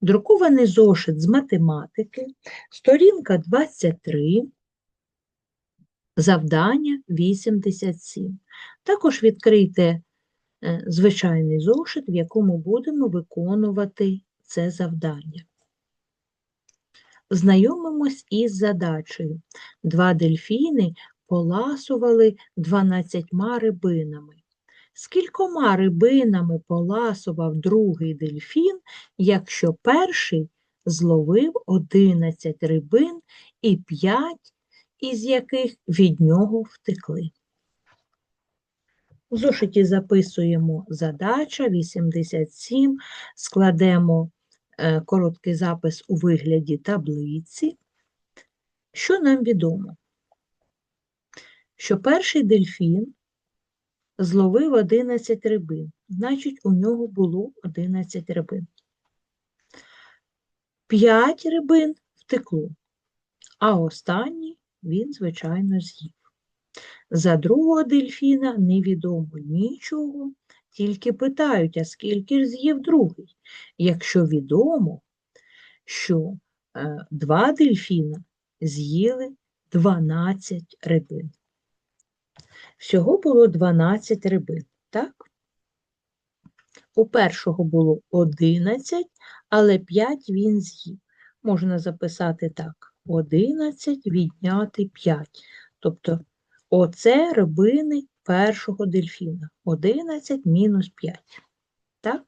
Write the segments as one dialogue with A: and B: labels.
A: Друкований зошит з математики, сторінка 23, завдання 87. Також відкрийте е, звичайний зошит, в якому будемо виконувати це завдання. Знайомимось із задачею. Два дельфіни поласували 12 рибинами. Скількома рибинами поласував другий дельфін, якщо перший зловив 11 рибин і 5 із яких від нього втекли. У зошиті записуємо задача 87, складемо е, короткий запис у вигляді таблиці. Що нам відомо? Що перший дельфін зловив 11 рибин, значить, у нього було 11 рибин. 5 рибин втекло, а останній він, звичайно, з'їв. За другого дельфіна невідомо нічого, тільки питають, а скільки ж з'їв другий, якщо відомо, що е, два дельфіна з'їли 12 рибин. Всього було 12 рибин, так? У першого було 11, але 5 він з'їв. Можна записати так: 11 відняти 5. Тобто оце рибини першого дельфіна. 11 мінус 5. Так?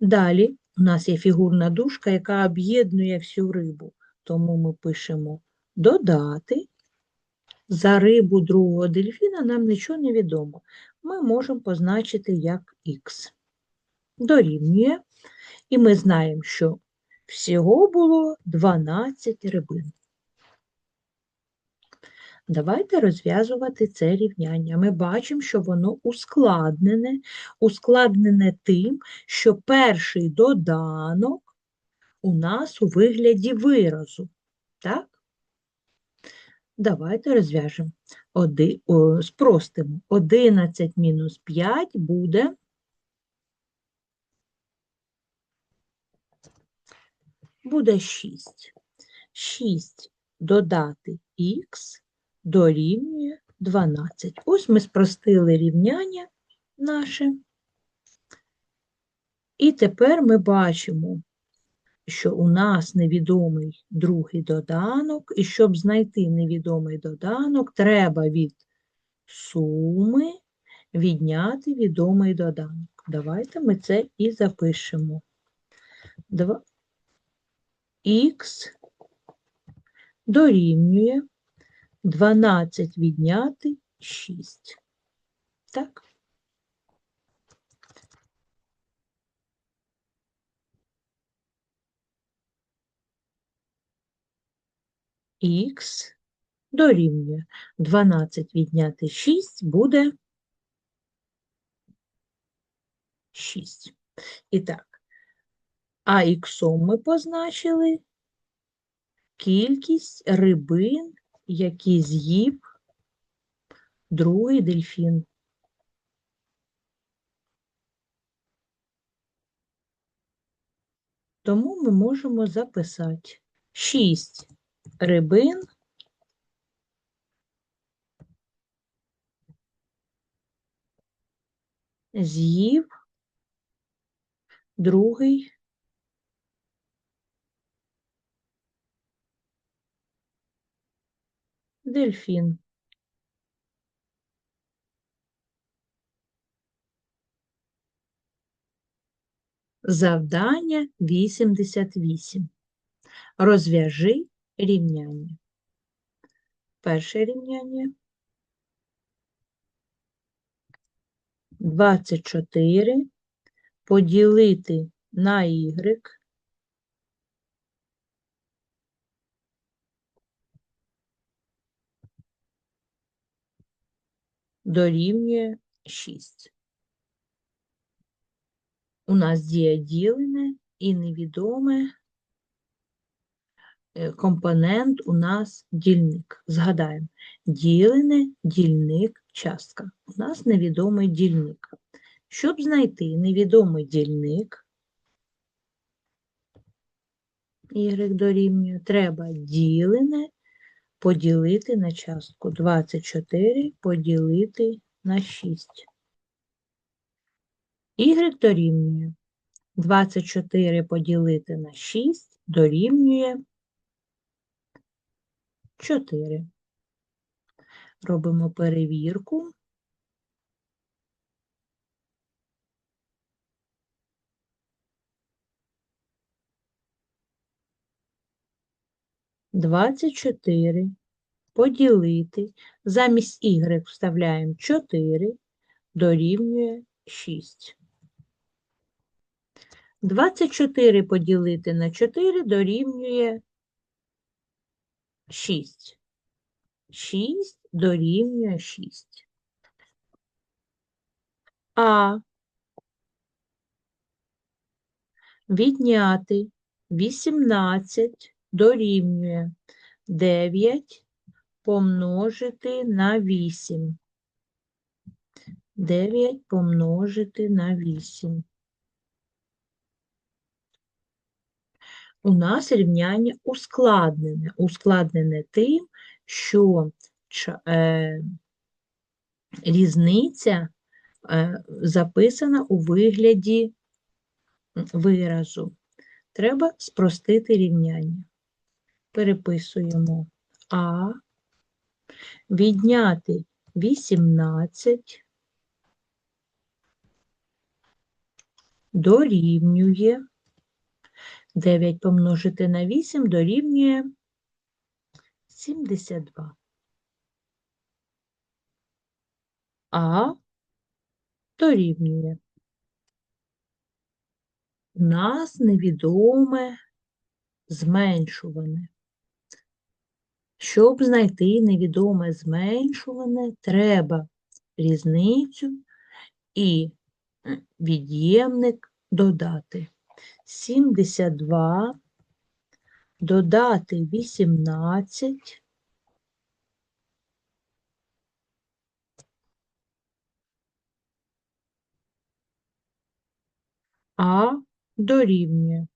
A: Далі у нас є фігурна дужка, яка об'єднує всю рибу. Тому ми пишемо додати. За рибу другого дельфіна нам нічого не відомо. Ми можемо позначити як х. Дорівнює. І ми знаємо, що всього було 12 рибин. Давайте розв'язувати це рівняння. Ми бачимо, що воно ускладнене, ускладнене тим, що перший доданок у нас у вигляді виразу. Так? Давайте розв'яжемо. Спростимо. 11 мінус 5 буде буде 6. 6 додати х дорівнює 12. Ось ми спростили рівняння наше. І тепер ми бачимо, що у нас невідомий другий доданок, і щоб знайти невідомий доданок, треба від суми відняти відомий доданок. Давайте ми це і запишемо. Х дорівнює 12 відняти 6. Так? Х дорівнює 12 відняти 6 буде 6. І так, а іксом ми позначили кількість рибин, які з'їв другий дельфін. Тому ми можемо записати 6 рибин з'їв другий дельфін. Завдання 88. Розв'яжи рівняння. Перше рівняння. 24 поділити на y дорівнює 6. У нас діє ділене і невідоме компонент у нас дільник. Згадаємо, ділене, дільник, частка. У нас невідомий дільник. Щоб знайти невідомий дільник, y дорівнює, треба ділене поділити на частку. 24 поділити на 6. Y дорівнює 24 поділити на 6 дорівнює 4. Робимо перевірку. Двадцять чотири поділити. Замість y вставляємо 4, дорівнює 6. 24 поділити на 4 дорівнює 6. 6 дорівнює 6. А відняти 18 дорівнює 9 помножити на 8. 9 помножити на 8. У нас рівняння ускладнене. Ускладнене тим, що е, різниця е, записана у вигляді виразу. Треба спростити рівняння. Переписуємо А, відняти 18 дорівнює 9 помножити на 8 дорівнює 72. А дорівнює. У нас невідоме зменшуване. Щоб знайти невідоме зменшуване, треба різницю і від'ємник додати. 72 додати 18 А дорівнює.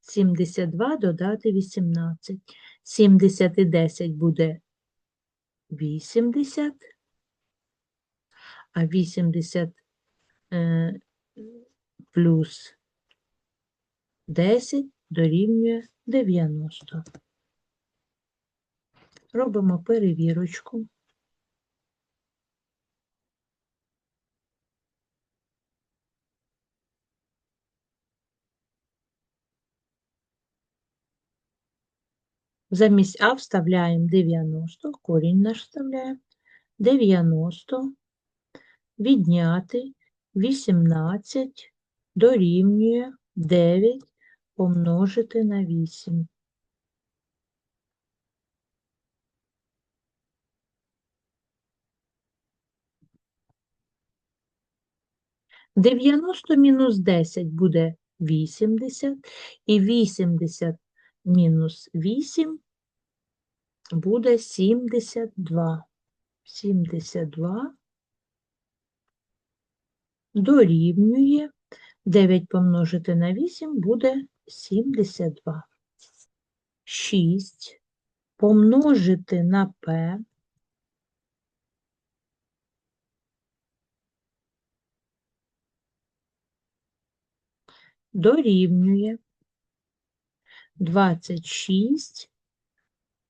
A: 72 додати 18. 70 і 10 буде 80, а 80 е, плюс 10 дорівнює 90. Робимо перевірочку. Замість А вставляємо 90, корінь наш вставляємо 90, відняти 18 дорівнює 9 помножити на 8. Дев'яносто мінус 10 буде 80, і 80 мінус 8 буде 72. 72 дорівнює 9 помножити на 8 буде 72. 6 помножити на P дорівнює 26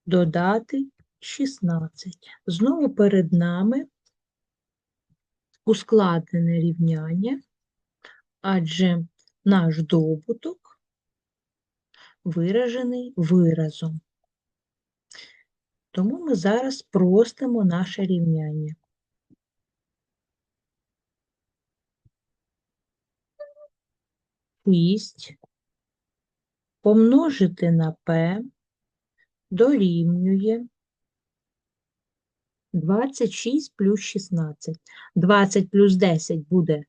A: додати 16. Знову перед нами ускладнене рівняння, адже наш добуток виражений виразом. Тому ми зараз спростимо наше рівняння. Шість помножити на P дорівнює 26 плюс 16. 20 плюс 10 буде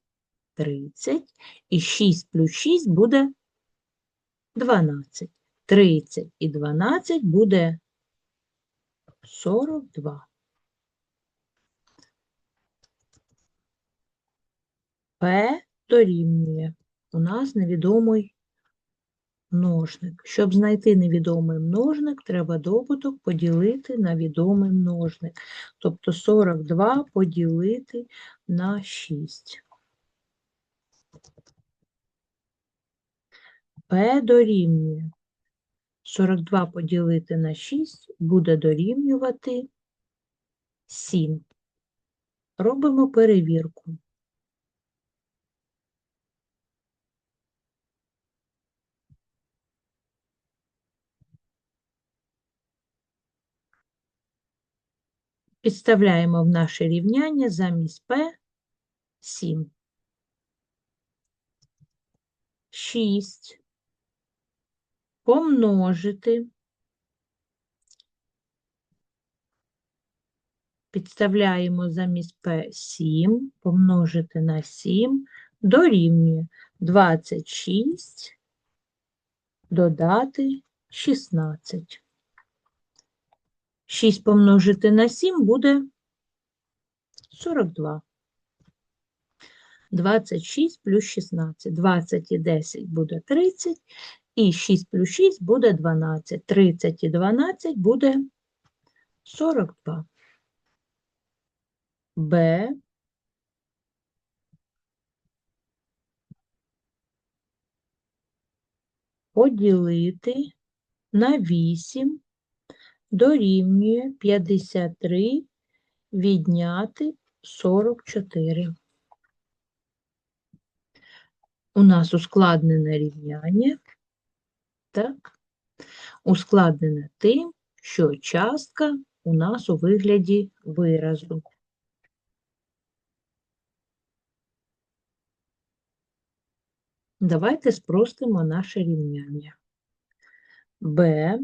A: 30, і 6 плюс 6 буде 12. 30 і 12 буде 42. П дорівнює. У нас невідомий множник. Щоб знайти невідомий множник, треба добуток поділити на відомий множник. Тобто 42 поділити на 6. P дорівнює 42 поділити на 6 буде дорівнювати 7. Робимо перевірку. Підставляємо в наше рівняння замість P 7. 6 помножити. Підставляємо замість P 7, помножити на 7, дорівнює 26, додати 16. 6 помножити на 7 буде 42. 26 плюс 16. 20 і 10 буде 30. І 6 плюс 6 буде 12. 30 і 12 буде 42. Б. Поділити на 8 дорівнює 53 відняти 44. У нас ускладнене рівняння, так? Ускладнене тим, що частка у нас у вигляді виразу. Давайте спростимо наше рівняння. Б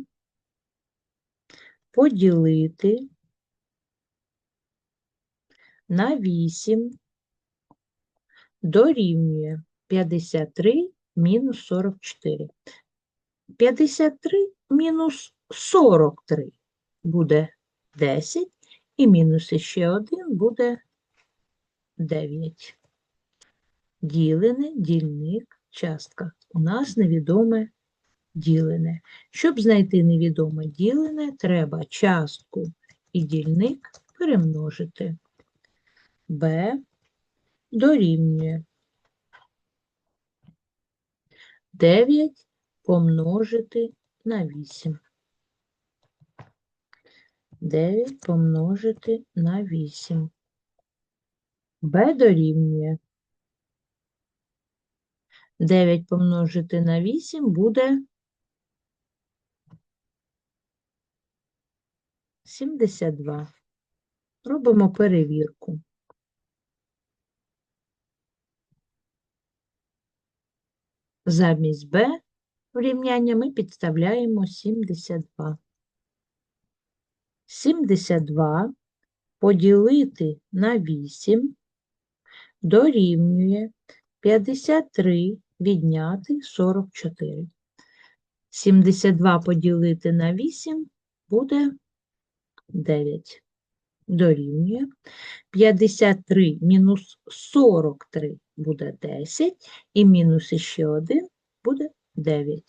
A: поділити на 8 дорівнює 53 мінус 44. 53 мінус 43 буде 10, і мінус ще 1 буде 9. Ділене, дільник, частка. У нас невідоме ділене. Щоб знайти невідоме ділене, треба частку і дільник перемножити. b дорівнює 9 помножити на 8. 9 помножити на 8. b дорівнює 9 помножити на 8 буде 72. Робимо перевірку. Замість b в рівняння ми підставляємо 72. 72 поділити на 8 дорівнює 53 відняти 44. 72 поділити на 8 буде 9. Дорівнює. 53 мінус 43 буде 10, і мінус ще 1 буде 9.